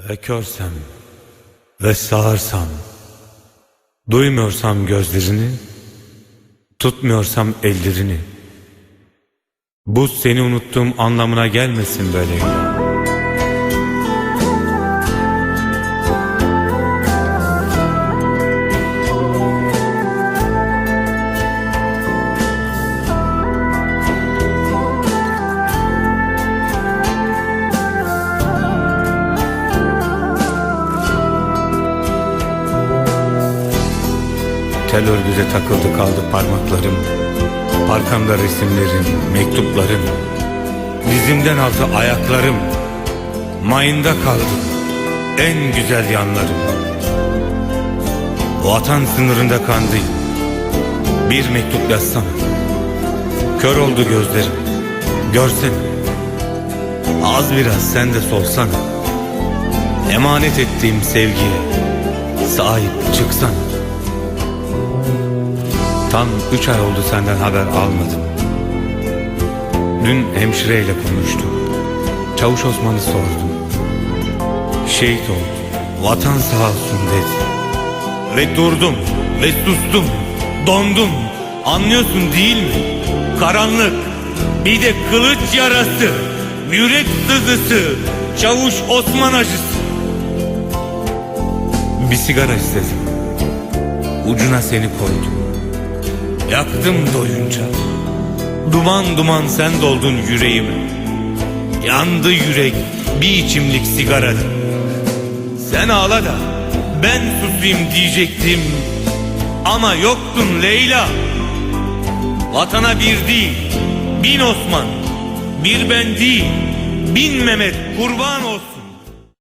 Ve körsem ve sağırsam, duymuyorsam gözlerini, tutmuyorsam ellerini, bu seni unuttuğum anlamına gelmesin be Tel örgüde takıldı kaldı parmaklarım. Parkamda resimlerin, mektupların Dizimden altı ayaklarım. Mayında kaldı en güzel yanlarım. Vatan sınırında kandil Bir mektup yazsana. Kör oldu gözlerim. Görsene Az biraz sen de solsana. Emanet ettiğim sevgiye Sahip çıksana Tam üç ay oldu senden haber almadım. Dün hemşireyle konuştum. Çavuş Osman'ı sordum. Şehit oldu. Vatan sağ olsun dedi. Ve durdum ve sustum. Dondum. Anlıyorsun değil mi? Karanlık. Bir de kılıç yarası. Yürek sızısı. Çavuş Osman acısı. Bir sigara istedim. Ucuna seni koydum. Yaktım doyunca. Duman duman sen doldun yüreğime. Yandı yürek bir içimlik sigarada Sen ağla da ben susayım diyecektim. Ama yoktun Leyla. Vatana bir değil Bin Osman. Bir ben değil Bin Mehmet kurban olsun